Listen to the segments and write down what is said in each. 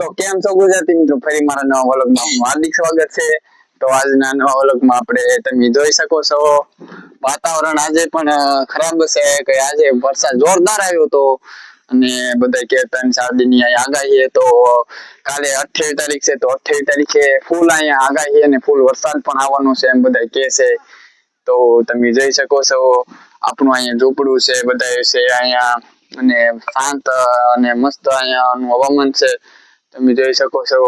તો કેમ છો ગુજરાતી મિત્રો? ફરી મારા નવા વ્લોગમાં આપનું હાર્દિક સ્વાગત છે. તો આજના નવા વ્લોગમાં આપણે તમે જોઈ શકો છો, વાતાવરણ આજે પણ ખરાબ છે કે આજે વરસાદ જોરદાર આવ્યો તો અને બધા કે ત્રણ ચાર આગાહી તો કાલે અઠ્યાવીસ તારીખ છે, તો અઠ્યાવીસ તારીખે ફૂલ અહીંયા આગાહી અને ફૂલ વરસાદ પણ આવવાનો છે એમ બધા કે છે. તો તમે જોઈ શકો છો, આપણું અહીંયા ઝૂંપડું છે બધા છે અહીંયા અને શાંત અને મસ્ત અહીંયાનું હવામાન છે. તમે જોઈ શકો છો,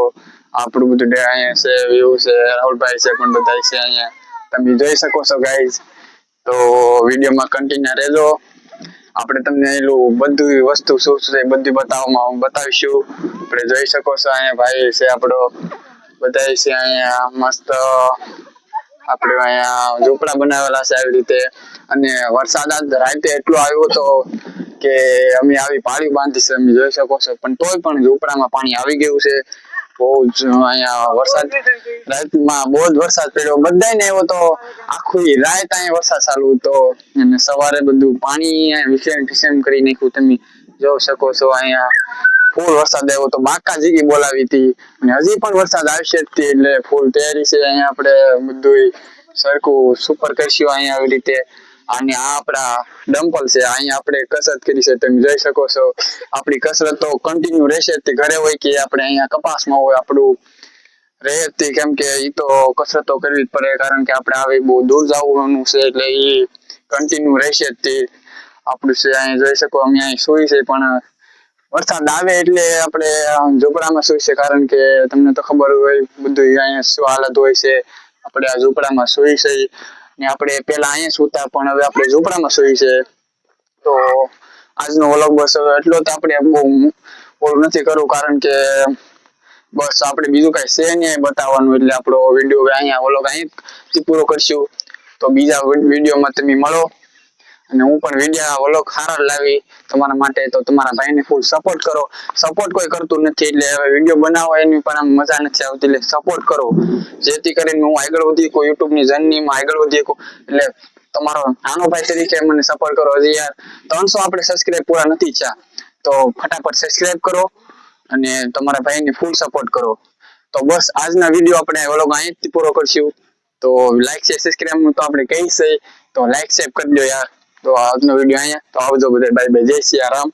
આપણું બધું અહીંયા છે વ્યૂ છે, રાહુલભાઈ છે પણ બધા છે અહીંયા. તમે જોઈ શકો છો ગાઈઝ તો વિડીયોમાં કન્ટિન્યુ રહેજો. આપણે તમને એલું બધું વસ્તુ શું છે બધું બતાવવામાં બતાવીશું. આપણે જોઈ શકો છો, અહીંયા ભાઈ છે આપણો બધા છે અહીંયા મસ્ત. આપણે અહીંયા ઝૂંપડા બનાવેલા છે આવી રીતે. અને વરસાદ આજ રાતે એટલો આવ્યો હતો કે અમે આવી પાળી બાંધી છે, તમે જોઈ શકો છો. પણ તોય પણ ઝૂંપડામાં પાણી આવી ગયું છે. બહુ જ અહીંયા વરસાદ, રાતમાં બહુ જ વરસાદ પડ્યો. બધાને એવો તો આખી રાત અહીંયા વરસાદ ચાલુ હતો. અને સવારે બધું પાણી વિસેમ ફિસેમ કરી નાખ્યું. તમે જોઈ શકો છો અહીંયા ફૂલ વરસાદ આવ્યો તો બાકા જીગી બોલાવી હતી. અને હજી પણ વરસાદ આવશે જ તે એટલે ફૂલ તૈયારી છે. અહીંયા આપણે બધું સરખું સુપર કરશું અહીંયા આવી રીતે. અને આ આપણા ડમ્પલ છે. અહીંયા આપણે કસરત કરી છે. તમે જોઈ શકો છો. આપણી કસરત તો કન્ટિન્યુ રહેશે તે ઘરે હોય કે આપણે અહીંયા કપાસમાં હોય, આપણું રહે કેમ કે એ તો કસરતો કરવી જ પડે. કારણ કે આપણે આવી બહુ દૂર જવાનું છે એટલે એ કન્ટિન્યુ રહેશે તે. આપણું છે, અહીંયા જોઈ શકો, અમે અહીં સુઈ છે, પણ વરસાદ આવે એટલે આપણે ઝૂંપડામાં સુઈ છે. કારણ કે તમને તો ખબર હોય બધું અહીંયા શું હાલત હોય છે. આપણે આ ઝૂંપડામાં સુઈ છે. ને આપણે પેલા અહીંયા સુતા, પણ હવે આપણે ઝૂંપડામાં સુઈ છે. તો આજનો વ્લોગ બસ એટલો તો આપણે બહુ ઓલું નથી કરવું, કારણ કે બસ આપણે બીજું કઈ છે નહીં બતાવવાનું, એટલે આપણો વીડિયો અહીંયા, વ્લોગ અહીં પૂરો કરશું. તો બીજા વિડીયોમાં તમે મળો. અને હું પણ વિડિયા વ્લોગ સારા લાવી તમારા માટે તો તમારા ભાઈને ફૂલ સપોર્ટ કરો. સપોર્ટ કોઈ કરતું નથી એટલે હવે વીડિયો બનાવો, એની પણ મજા નથી આવતી. એટલે સપોર્ટ કરો. જેથી કરીને હું આગળ વધી શકું યુટ્યુબની જર્નીમાં આગળ વધી શકું એટલે તમારો નાનો ભાઈ તરીકે મને સપોર્ટ કરો. હજી યાર ત્રણસો આપણે સબસ્ક્રાઇબ પૂરા નથી થયા. તો ફટાફટ સબસ્ક્રાઇબ કરો અને તમારા ભાઈને ફૂલ સપોર્ટ કરો. તો બસ આજના વીડિયો આપણે વ્લોગ અહીંથી પૂરો કરશું. તો લાઈક છે સબસ્ક્રાઇબ તો આપણે કહીશ. તો લાઈક શેર કરી દો યાર. તો આજનો વીડિયો અહીંયા. તો આવજો બધા. Bye bye. જય સિયા રામ.